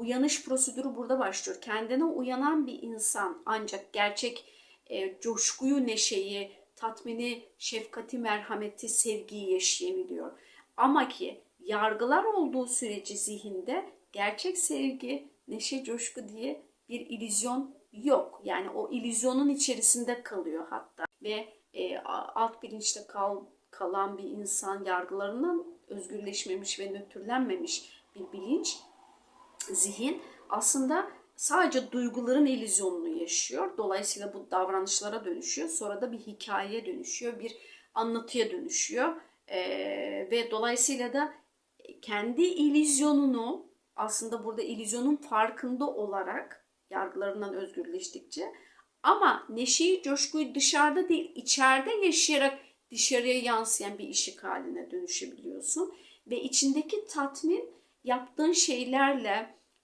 uyanış prosedürü burada başlıyor. Kendine uyanan bir insan ancak gerçek e, coşkuyu, neşeyi, tatmini, şefkati, merhameti, sevgiyi yaşayabiliyor. Ama ki yargılar olduğu sürece zihinde gerçek sevgi, neşe, coşku diye bir illüzyon yok. Yani o illüzyonun içerisinde kalıyor hatta. Ve e, alt bilinçte kal, kalan bir insan yargılarından özgürleşmemiş ve nötrlenmemiş bir bilinç, zihin aslında sadece duyguların illüzyonunu yaşıyor. Dolayısıyla bu davranışlara dönüşüyor. Sonra da bir hikayeye dönüşüyor, bir anlatıya dönüşüyor. Ee, ve dolayısıyla da kendi illüzyonunu aslında burada illüzyonun farkında olarak yargılarından özgürleştikçe ama neşeyi, coşkuyu dışarıda değil içeride yaşayarak dışarıya yansıyan bir ışık haline dönüşebiliyorsun. Ve içindeki tatmin yaptığın şeylerle,